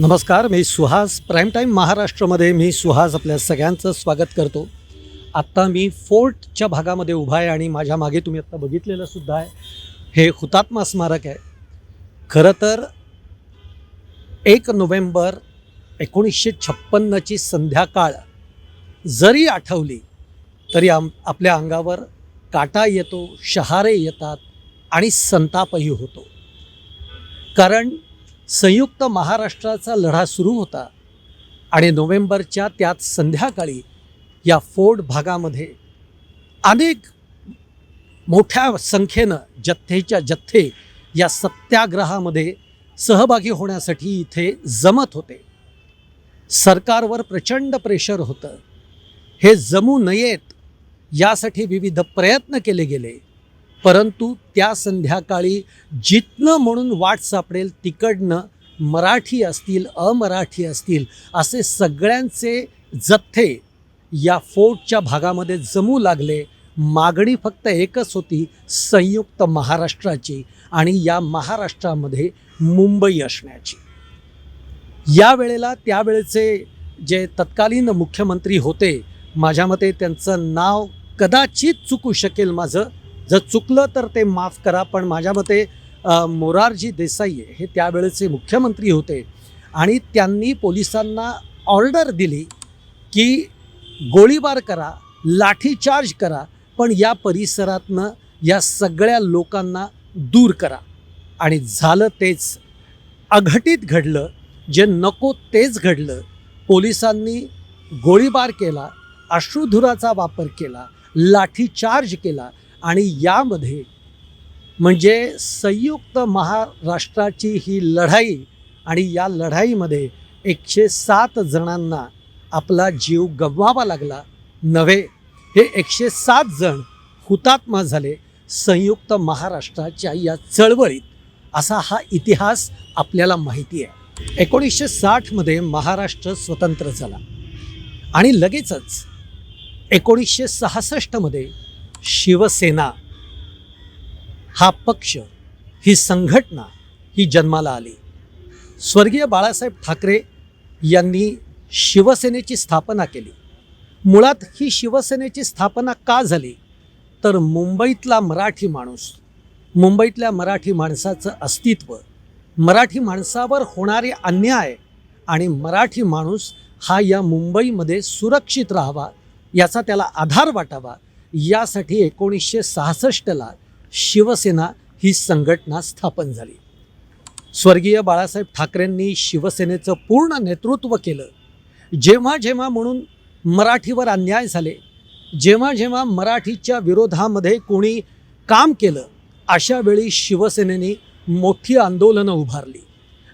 नमस्कार मी Suhas prime time महाराष्ट्रामध्ये. मी सुहास आपल्या सगळ्यांचं स्वागत करतो. आत्ता मी फोर्टच्या भागामध्ये उभा आहे आणि माझ्या मागे तुम्ही आत्ता बघितलेलं सुद्धा आहे. हे हुतात्मा स्मारक आहे. खरं तर एक नोव्हेंबर एकोणीसशे छप्पन्नची संध्याकाळ जरी आठवली तरी आम आपल्या अंगावर काटा येतो शहारे येतात आणि संतापही होतो. कारण संयुक्त महाराष्ट्राचा लढा सुरू होता आणि नोव्हेंबरच्या त्यात संध्याकाळी या फोर्ड भागामध्ये अनेक मोठ्या संख्येनं जथ्थेच्या जथ्थे या सत्याग्रहामध्ये सहभागी होण्यासाठी इथे जमत होते. सरकारवर प्रचंड प्रेशर होतं. हे जमू नयेत यासाठी विविध प्रयत्न केले गेले. परंतु त्या संध्याकाळी जिथनं म्हणून वाट सापडेल तिकडनं मराठी असतील अमराठी असतील असे सगळ्यांचे जथ्थे या फोर्टच्या भागामध्ये जमू लागले मागणी फक्त एकच होती संयुक्त महाराष्ट्राची आणि या महाराष्ट्रामध्ये मुंबई असण्याची. या वेळेला त्यावेळेचे जे तत्कालीन मुख्यमंत्री होते माझ्या मते त्यांचं नाव कदाचित चुकू शकेल माझं जर चुकलं तर ते माफ करा पण माझ्या मते मोरारजी देसाई हे त्यावेळेचे मुख्यमंत्री होते. आणि त्यांनी पोलिसांना ऑर्डर दिली की गोळीबार करा लाठीचार्ज करा पण या परिसरातनं या सगळ्या लोकांना दूर करा. आणि झालं तेच. अघटित घडलं जे नको तेच घडलं. पोलिसांनी गोळीबार केला अश्रुधुराचा वापर केला लाठीचार्ज केला आणि यामध्ये म्हणजे संयुक्त महाराष्ट्राची ही लढाई आणि या लढाईमध्ये एकशे सात जणांना आपला जीव गमवावा लागला नव्हे. हे एकशे सात जण हुतात्मा झाले संयुक्त महाराष्ट्राच्या या चळवळीत. असा हा इतिहास आपल्याला माहिती आहे. एकोणीसशे साठमध्ये महाराष्ट्र स्वतंत्र झाला. आणि लगेचच एकोणीसशे सहासष्टमध्ये शिवसेना हा पक्ष ही संघटना ही जन्माला आली. स्वर्गीय बाळासाहेब ठाकरे यांनी शिवसेनेची स्थापना केली. मुळात ही शिवसेनेची स्थापना का झाली? तर मुंबईतला मराठी माणूस मुंबईतल्या मराठी माणसाचं अस्तित्व मराठी माणसावर होणारे अन्याय आणि मराठी माणूस हा या मुंबईमध्ये सुरक्षित राहावा याचा त्याला आधार वाटावा यासाठी एकोणीसशे सहासष्टला शिवसेना ही संघटना स्थापन झाली. स्वर्गीय बाळासाहेब ठाकरेंनी शिवसेनेचं पूर्ण नेतृत्व केलं. जेव्हा जेव्हा म्हणून मराठीवर अन्याय झाले जेव्हा जेव्हा मराठीच्या विरोधामध्ये कोणी काम केलं अशा वेळी शिवसेनेने मोठी आंदोलनं उभारली.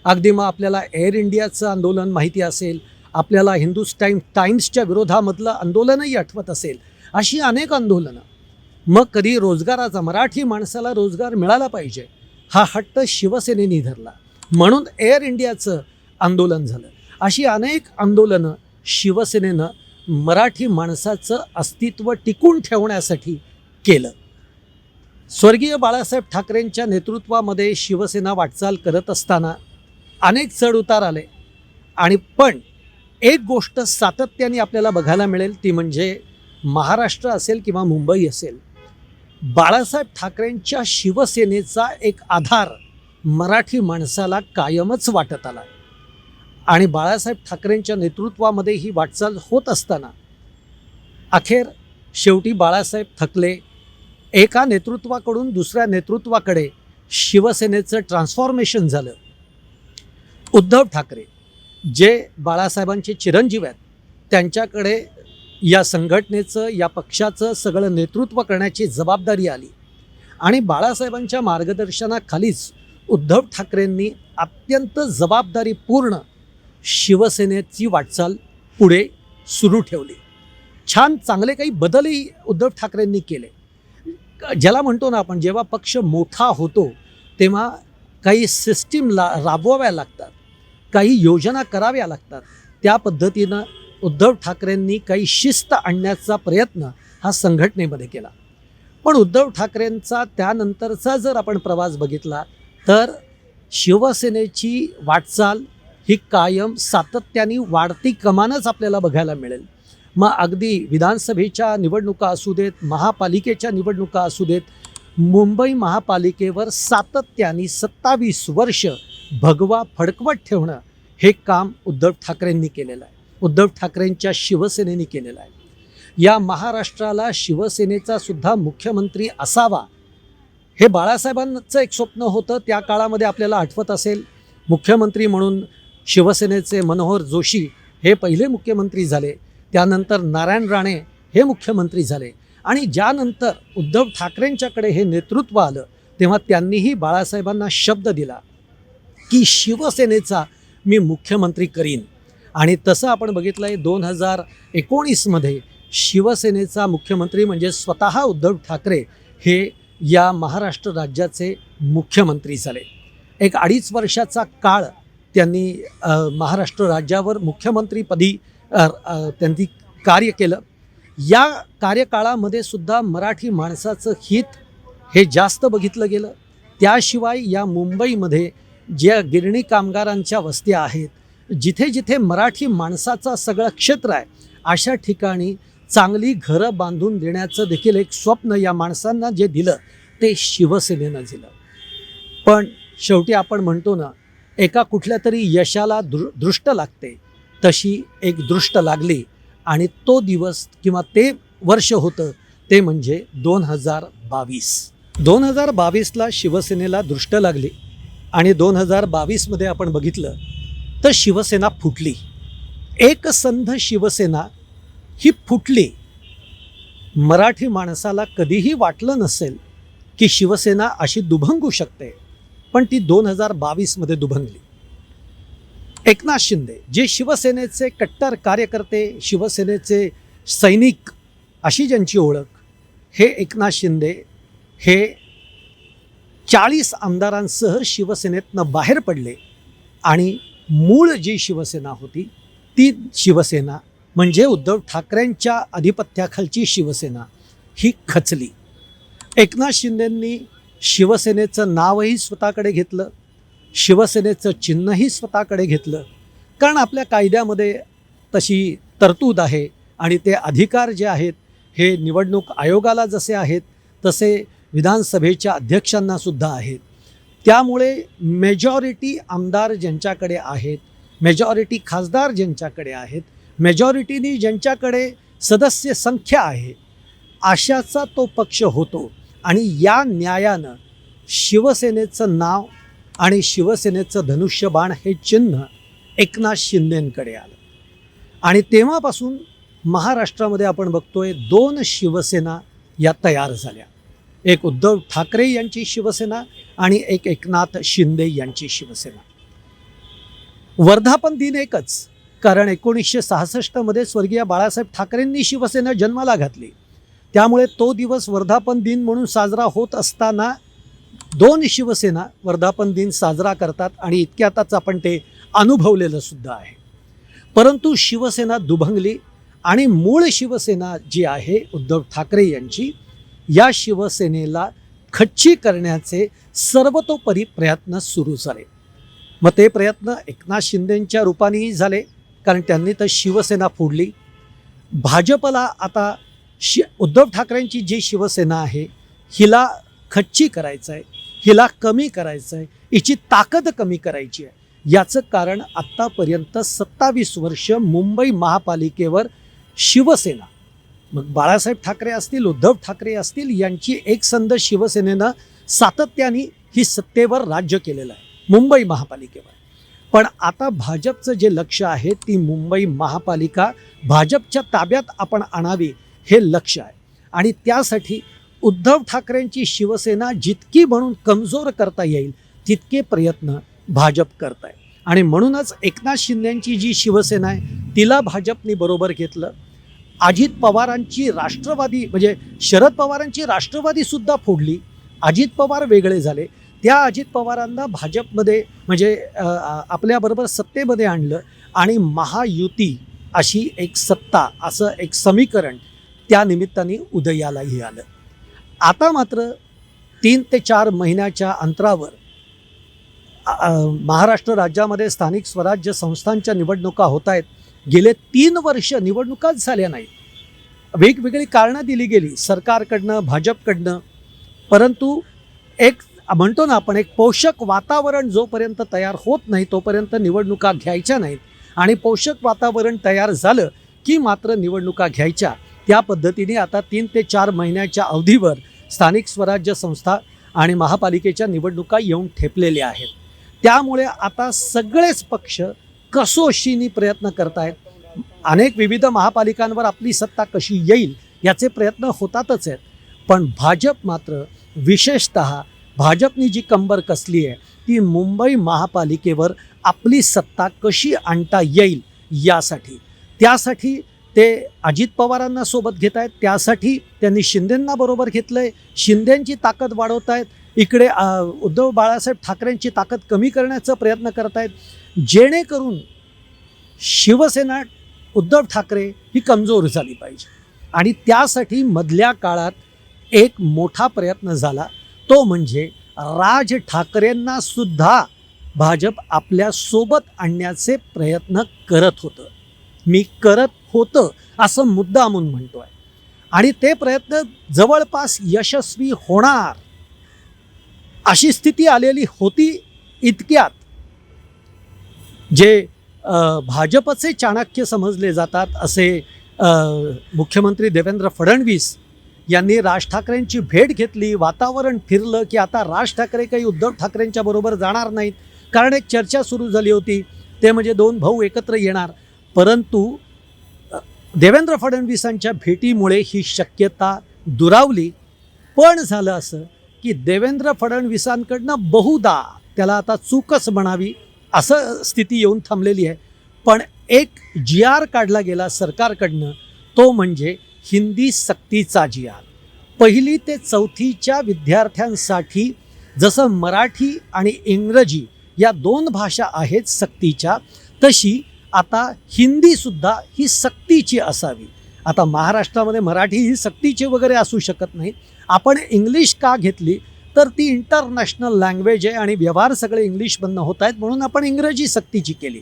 अगदी मग आपल्याला एअर इंडियाचं आंदोलन माहिती असेल आपल्याला हिंदुस्तान टाइम्सच्या विरोधामधलं आंदोलनही आठवत असेल अशी अनेक आंदोलनं. मग कधी रोजगाराचा मराठी माणसाला रोजगार मिळाला पाहिजे हा हट्ट शिवसेनेने धरला. म्हणून एअर इंडियाचं आंदोलन झालं. अशी अनेक आंदोलनं शिवसेनेनं मराठी माणसाचं अस्तित्व टिकून ठेवण्यासाठी केलं. स्वर्गीय बाळासाहेब ठाकरेंच्या नेतृत्वामध्ये शिवसेना वाटचाल करत असताना अनेक चढ उतार आले. आणि पण एक गोष्ट सातत्याने आपल्याला बघायला मिळेल ती म्हणजे महाराष्ट्र असेल किंवा मुंबई असेल बाळासाहेब ठाकरेंच्या शिवसेनेचा एक आधार मराठी माणसाला कायमच वाटत आला. आणि बाळासाहेब ठाकरेंच्या नेतृत्वामध्ये ही वाटचाल होत असताना अखेर शेवटी बाळासाहेब थकले. एका नेतृत्वाकडून दुसऱ्या नेतृत्वाकडे शिवसेनेचं ट्रान्सफॉर्मेशन झालं. उद्धव ठाकरे जे बाळासाहेबांचे चिरंजीव आहेत त्यांच्याकडे या संघटनेचं या पक्षाचं सगळं नेतृत्व करण्याची जबाबदारी आली. आणि बाळासाहेबांच्या मार्गदर्शनाखालीच उद्धव ठाकरेंनी अत्यंत जबाबदारीपूर्ण शिवसेनेची वाटचाल पुढे सुरू ठेवली. छान चांगले काही बदलही उद्धव ठाकरेंनी केले. ज्याला म्हणतो ना आपण जेव्हा पक्ष मोठा होतो तेव्हा काही सिस्टीम ला राबवाव्या लागतात काही योजना कराव्या लागतात. त्या पद्धतीनं उद्धव ठाकरेंनी काही शिस्त आणण्याचा प्रयत्न हा संघटनेमध्ये केला. पण उद्धव ठाकरेंचा त्यानंतरचा जर आपण प्रवास बघितला तर शिवसेनेची वाटचाल ही कायम सातत्याने वाढती कमानच आपल्याला बघायला मिळेल. मग अगदी विधानसभेच्या निवडणुका असू देत महापालिकेच्या निवडणुका असू देत मुंबई महापालिकेवर सातत्याने सत्तावीस वर्ष भगवा फडकवत ठेवणं हे काम उद्धव ठाकरेंनी केलेलं आहे. उद्धव ठाकरेंच्या शिवसेनेने केलेला आहे. या महाराष्ट्राला शिवसेनेचा सुद्धा मुख्यमंत्री असावा हे बाळासाहेबांचं एक स्वप्न होतं. त्या काळामध्ये आपल्याला आठवत असेल मुख्यमंत्री म्हणून शिवसेनेचे मनोहर जोशी हे पहिले मुख्यमंत्री झाले. त्यानंतर नारायण राणे हे मुख्यमंत्री झाले. आणि ज्यानंतर उद्धव ठाकरेंच्याकडे हे नेतृत्व आलं तेव्हा त्यांनीही बाळासाहेबांना शब्द दिला की शिवसेनेचा मी मुख्यमंत्री करीन. आणि तसं आपण बघितलं आहे दोन हजार एकोणीसमध्ये शिवसेनेचा मुख्यमंत्री म्हणजे स्वतः उद्धव ठाकरे हे या महाराष्ट्र राज्याचे मुख्यमंत्री झाले. एक अडीच वर्षाचा काळ त्यांनी महाराष्ट्र राज्यावर मुख्यमंत्रीपदी त्यांनी कार्य केलं. या कार्यकाळामध्ये सुद्धा मराठी माणसाचं हित हे जास्त बघितलं गेलं. त्याशिवाय या मुंबईमध्ये ज्या गिरणी कामगारांच्या वस्त्या आहेत जिथे जिथे मराठी माणसाचा सगळं क्षेत्र आहे अशा ठिकाणी चांगली घरं बांधून देण्याचं देखील एक स्वप्न या माणसांना जे दिलं ते शिवसेनेनं दिलं. पण शेवटी आपण म्हणतो ना एका कुठल्या तरी यशाला दृ दृष्ट लागते तशी एक दृष्ट लागली आणि तो दिवस किंवा ते वर्ष होतं ते म्हणजे दोन हजार बावीस. दोन हजार बावीसला शिवसेनेला दृष्ट लागली आणि दोन हजार बावीसमध्ये आपण बघितलं तर शिवसेना फुटली. एकसंध शिवसेना ही फुटली. मराठी माणसाला कधीही वाटलं नसेल की शिवसेना अशी दुभंगू शकते पण ती दोन हजार बावीसमध्ये दुभंगली. एकनाथ शिंदे जे शिवसेनेचे कट्टर कार्यकर्ते शिवसेनेचे सैनिक अशी ज्यांची ओळख हे एकनाथ शिंदे हे चाळीस आमदारांसह शिवसेनेतनं बाहेर पडले आणि मूळ जी शिवसेना होती ती शिवसेना म्हणजे उद्धव ठाकरेंच्या अधिपत्याखालची शिवसेना ही खचली. एकनाथ शिंदेंनी शिवसेनेचं नावही स्वतःकडे घेतलं शिवसेनेचं चिन्हही स्वतःकडे घेतलं. कारण आपल्या कायद्यामध्ये तशी तरतूद आहे आणि ते अधिकार जे आहेत हे निवडणूक आयोगाला जसे आहेत तसे विधानसभेच्या अध्यक्षांनासुद्धा आहेत. त्यामुळे मेजॉरिटी आमदार ज्यांच्याकडे आहेत मेजॉरिटी खासदार ज्यांच्याकडे आहेत मेजॉरिटीनी ज्यांच्याकडे सदस्य संख्या आहे अशाचा तो पक्ष होतो. आणि या न्यायानं शिवसेनेचं नाव आणि शिवसेनेचं धनुष्यबाण हे चिन्ह एकनाथ शिंदेंकडे आलं. आणि तेव्हापासून महाराष्ट्रामध्ये आपण बघतोय दोन शिवसेना या तयार झाल्या. एक उद्धव ठाकरे यांची शिवसेना आणि एक एकनाथ शिंदे यांची शिवसेना. वर्धापन दिन एकच. कारण एकोणीसशे सहासष्टमध्ये स्वर्गीय बाळासाहेब ठाकरेंनी शिवसेना जन्माला घातली. त्यामुळे तो दिवस वर्धापन दिन म्हणून साजरा होत असताना दोन शिवसेना वर्धापन दिन साजरा करतात आणि इतक्यातच आपण ते अनुभवलेलं सुद्धा आहे. परंतु शिवसेना दुभंगली आणि मूळ शिवसेना जी आहे उद्धव ठाकरे यांची या शिवसेनेला खच्ची करण्याचे सर्वतोपरी प्रयत्न सुरू झाले. मग ते प्रयत्न एकनाथ शिंदेंच्या रूपानेही झाले कारण त्यांनी तर शिवसेना फोडली. भाजपला आता शि उद्धव ठाकरेंची जी शिवसेना आहे हिला खच्ची करायचं आहे हिला कमी करायचं आहे हिची ताकद कमी करायची आहे. याचं कारण आत्तापर्यंत सत्तावीस वर्ष मुंबई महापालिकेवर शिवसेना मग बाळासाहेब ठाकरे असतील उद्धव ठाकरे असतील यांची एकसंध शिवसेनेनं सातत्याने ही सत्तेवर राज्य केलेलं आहे मुंबई महापालिकेवर. पण आता भाजपचं जे लक्ष आहे ती मुंबई महापालिका भाजपच्या ताब्यात आपण आणावी हे लक्ष आहे. आणि त्यासाठी उद्धव ठाकरेंची शिवसेना जितकी म्हणून कमजोर करता येईल तितके प्रयत्न भाजप करत आहे आणि म्हणूनच एकनाथ शिंदेंची जी शिवसेना आहे तिला भाजपने बरोबर घेतलं. अजित पवारांची राष्ट्रवादी म्हणजे शरद पवारांची राष्ट्रवादी सुद्धा फोडली. अजित पवार वेगळे झाले. त्या अजित पवारांना भाजपमध्ये म्हणजे आपल्याबरोबर सत्तेमध्ये आणलं आणि महायुती अशी एक सत्ता असं एक समीकरण त्या निमित्ताने उदयालाही आलं. आता मात्र तीन ते चार महिन्याच्या अंतरावर महाराष्ट्र राज्यामध्ये स्थानिक स्वराज्य संस्थांच्या निवडणुका होत आहेत. गेले तीन वर्ष निवडणुकाच झाल्या नाहीत. वेगवेगळी कारणं दिली गेली सरकारकडनं भाजपकडनं. परंतु एक म्हणतो ना आपण एक पोषक वातावरण जोपर्यंत तयार होत नाही तोपर्यंत निवडणुका घ्यायच्या नाहीत. आणि पोषक वातावरण तयार झालं की मात्र निवडणुका घ्यायच्या. त्या पद्धतीने आता तीन ते चार महिन्याच्या अवधीवर स्थानिक स्वराज्य संस्था आणि महापालिकेच्या निवडणुका येऊन ठेपलेल्या आहेत. त्यामुळे आता सगळेच पक्ष कसोशीनी प्रयत्न करतायत? अनेक विविध महापालिकांवर आपली सत्ता कशी येईल याचे प्रयत्न होतातच आहेत. पण भाजप मात्र विशेषत भाजपनी जी कंबर कसली आहे ती मुंबई महापालिकेवर आपली सत्ता कशी आणता येईल यासाठी. त्यासाठी ते अजित पवारांना सोबत घेत आहेत त्यासाठी त्यांनी शिंदेंना बरोबर घेतलं आहे शिंदेंची ताकद वाढवत आहेत इकडे उद्धव बाळासाहेब ठाकरेंची ताकद कमी करण्याचा प्रयत्न करत आहेत जेणेकरून शिवसेना उद्धव ठाकरे ही कमजोर झाली पाहिजे. आणि त्यासाठी मधल्या काळात एक मोठा प्रयत्न झाला. तो म्हणजे राज ठाकरेंना सुद्धा भाजप आपल्यासोबत आणण्याचे प्रयत्न करत होतं. मी करत होतं असं मुद्दामून म्हणतो आहे आणि ते प्रयत्न जवळपास यशस्वी होणार अशी स्थिती आलेली होती इतक्यात. जे भाजपचे चाणक्य समजले जातात असे मुख्यमंत्री देवेंद्र फडणवीस यांनी राज ठाकरेंची भेट घेतली वातावरण फिरलं की आता राज ठाकरे काही उद्धव ठाकरेंच्या बरोबर जाणार नाहीत. कारण एक चर्चा सुरू झाली होती ते म्हणजे दोन भाऊ एकत्र येणार. परंतु देवेंद्र फडणवीसांच्या भेटीमुळे ही शक्यता दुरावली. पण झालं असं की देवेंद्र फडणवीसांकडनं बहुदा त्याला आता चूकच म्हणावी असं स्थिती येऊन थांबलेली आहे. पण एक जी आर काढला गेला सरकारकडनं तो म्हणजे हिंदी सक्तीचा जी आर. पहिली ते चौथीच्या विद्यार्थ्यांसाठी जसं मराठी आणि इंग्रजी या दोन भाषा आहेत सक्तीच्या तशी आता हिंदीसुद्धा ही सक्तीची असावी. आता महाराष्ट्रामध्ये मराठी ही सक्तीची वगैरे असू शकत नाही. आपण इंग्लिश का घेतली? तर ती इंटरनॅशनल लँग्वेज आहे आणि व्यवहार सगळे इंग्लिशमधनं होत आहेत म्हणून आपण इंग्रजी सक्तीची केली.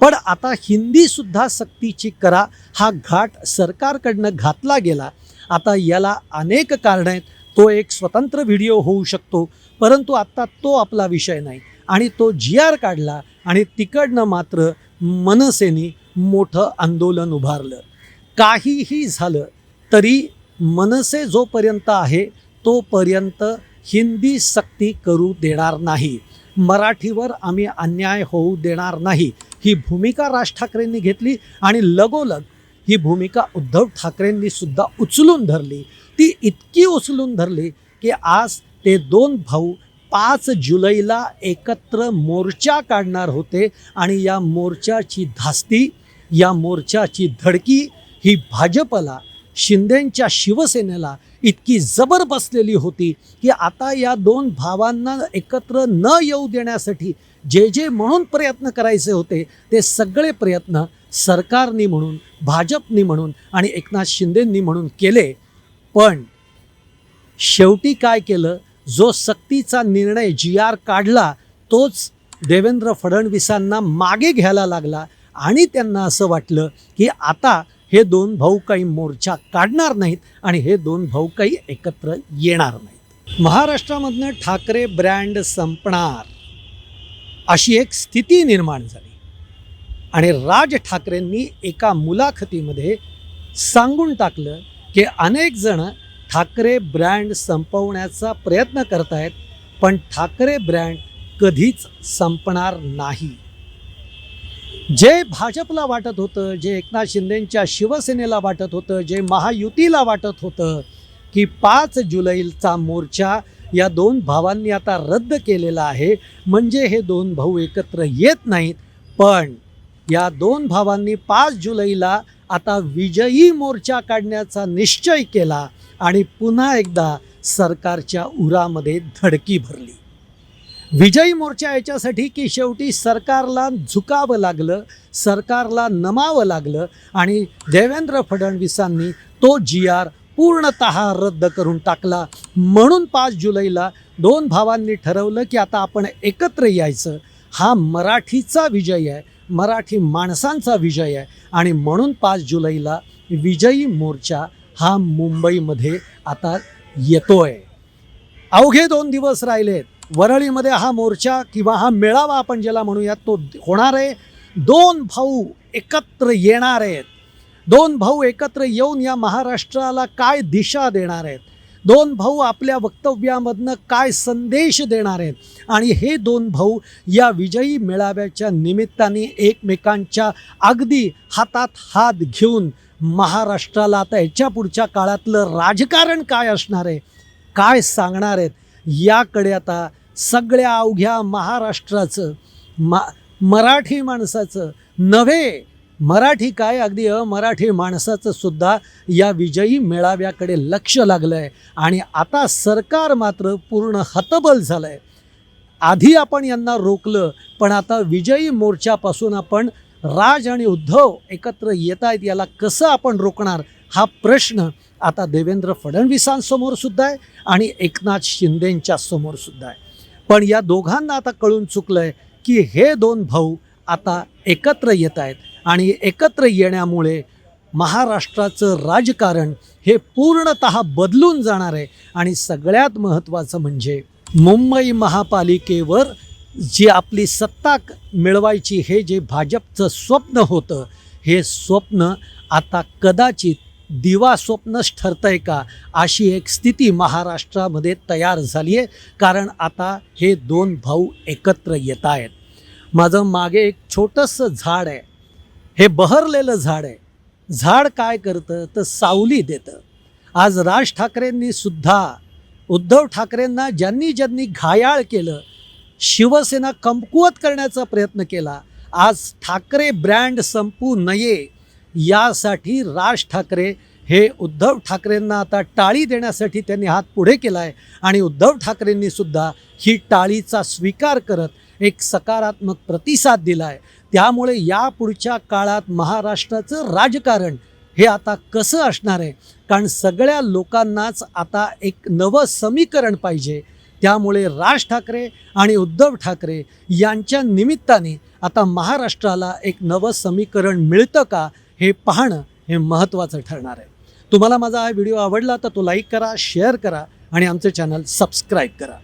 पण आता हिंदीसुद्धा सक्तीची करा हा घाट सरकारकडनं घातला गेला. आता याला अनेक कारणं आहेत. तो एक स्वतंत्र व्हिडिओ होऊ शकतो परंतु आत्ता तो आपला विषय नाही. आणि तो जी आर काढला आणि तिकडनं मात्र मनसेनी मोठं आंदोलन उभारलं. काहीही झालं तरी मनसे जोपर्यंत आहे तोपर्यंत हिंदी सक्ती करू देणार नाही. मराठीवर आम्ही अन्याय होऊ देणार नाही. ही भूमिका राज ठाकरेंनी घेतली आणि लगोलग ही भूमिका उद्धव ठाकरेंनी सुद्धा उचलून धरली. ती इतकी उचलून धरली की आज ते दोन भाऊ पाच जुलैला एकत्र मोर्चा काढणार होते आणि या मोर्चाची धास्ती या मोर्चाची धडकी ही भाजपला शिंदेंच्या शिवसेनेला इतकी जबर बसलेली होती की आता या दोन भावांना एकत्र न येऊ देण्यासाठी जे जे म्हणून प्रयत्न करायचे होते ते सगळे प्रयत्न सरकारनी म्हणून भाजपनी म्हणून आणि एकनाथ शिंदेंनी म्हणून केले. पण शेवटी काय केलं? जो सक्तीचा निर्णय जी आर काढला तोच देवेंद्र फडणवीसांना मागे घ्यायला लागला आणि त्यांना असं वाटलं की आता हे दोन भाऊ काही मोर्चा काढणार नाहीत आणि हे दोन भाऊ काही एकत्र येणार नाहीत. महाराष्ट्रामधनं ठाकरे ब्रँड संपणार. अशी एक स्थिती निर्माण झाली. आणि राज ठाकरेंनी एका मुलाखतीमध्ये सांगून टाकलं की अनेक जण ठाकरे ब्रँड संपवण्याचा प्रयत्न करतायत पण ठाकरे ब्रँड कधीच संपणार नाही. जे भाजपला वाटत होतं जे एकनाथ शिंदेंच्या शिवसेनेला वाटत होतं जे महायुतीला वाटत होतं की पाच जुलैचा मोर्चा या दोन भावांनी आता रद्द केलेला आहे. म्हणजे हे दोन भाऊ एकत्र येत नाहीत पण या दोन भावांनी पाच जुलैला आता विजयी मोर्चा काढण्याचा निश्चय केला आणि पुन्हा एकदा सरकारच्या उरामध्ये धडकी भरली. विजयी मोर्चा याच्यासाठी की शेवटी सरकारला झुकावं लागलं सरकारला नमावं लागलं आणि देवेंद्र फडणवीसांनी तो जी आर पूर्णत रद्द करून टाकला. म्हणून पाच जुलैला दोन भावांनी ठरवलं की आता आपण एकत्र यायचं. हा मराठीचा विजय आहे. मराठी माणसांचा विजय आहे. आणि म्हणून पाच जुलैला विजयी मोर्चा हा मुंबईमध्ये आता येतोय. अवघे दोन दिवस राहिलेत. वरळीमध्ये हा मोर्चा किंवा हा मेळावा आपण ज्याला म्हणूयात तो होणार आहे दोन भाऊ एकत्र येणार आहेत. दोन भाऊ एकत्र येऊन या महाराष्ट्राला काय दिशा देणार आहेत? दोन भाऊ आपल्या वक्तव्यामधनं काय संदेश देणार आहेत? आणि हे दोन भाऊ या विजयी मेळाव्याच्या निमित्ताने एकमेकांच्या अगदी हातात हात घेऊन महाराष्ट्राला आता याच्या पुढच्या काळातलं राजकारण काय असणार आहे? काय सांगणार आहेत? याकडे आता सगळ्या अवघ्या महाराष्ट्राचं मा मराठी माणसाचं नव्हे मराठी काय अगदी अमराठी माणसाचं सुद्धा या विजयी मेळाव्याकडे लक्ष लागलं आहे आणि आता सरकार मात्र पूर्ण हतबल झालं आहे आधी आपण यांना रोखलं पण आता विजयी मोर्चापासून आपण राज आणि उद्धव एकत्र येत आहेत याला कसं आपण रोखणार हा प्रश्न आता देवेंद्र फडणवीसांसमोर सुद्धा आहे आणि एकनाथ शिंदेंच्या समोर सुद्धा आहे. पण या दोघांना आता कळून चुकलं आहे की हे दोन भाऊ आता एकत्र येत आहेत. आणि एकत्र येण्यामुळे महाराष्ट्राचं राजकारण हे पूर्णत बदलून जाणार आहे. आणि सगळ्यात महत्त्वाचं म्हणजे मुंबई महापालिकेवर जी आपली सत्ता मिळवायची हे जे भाजपचं स्वप्न होतं हे स्वप्न आता कदाचित दिवा स्वप्नच ठरतंय का? अशी एक स्थिती महाराष्ट्रामध्ये तयार झाली आहे कारण आता हे दोन भाऊ एकत्र येत आहेत माझं मागे एक छोटंसं झाड आहे. हे बहरलेलं झाड आहे. झाड काय करतं? तर सावली देतं. आज राज ठाकरेंनी सुद्धा उद्धव ठाकरेंना ज्यांनी ज्यांनी घायाळ केलं शिवसेना कमकुवत करण्याचा प्रयत्न केला आज ठाकरे ब्रँड संपू नये यासाठी राज ठाकरे हे उद्धव ठाकरेंना आता टाळी देण्यासाठी त्यांनी हात पुढे केला आहे आणि उद्धव ठाकरेंनी सुद्धा ही टाळीचा स्वीकार करत एक सकारात्मक प्रतिसाद दिला आहे त्यामुळे या पुढच्या काळात महाराष्ट्राचं राजकारण हे आता कसं असणार आहे? कारण सगळ्या लोकांनाच आता एक नवं समीकरण पाहिजे. त्यामुळे राज ठाकरे आणि उद्धव ठाकरे यांच्या निमित्ताने आता महाराष्ट्राला एक नवं समीकरण मिळतं का? हे पाहणं हे महत्त्वाचं ठरणार आहे. तुम्हाला माझा हा व्हिडिओ आवडला तर तो लाईक करा शेअर करा आणि आमचं चॅनल सबस्क्राईब करा.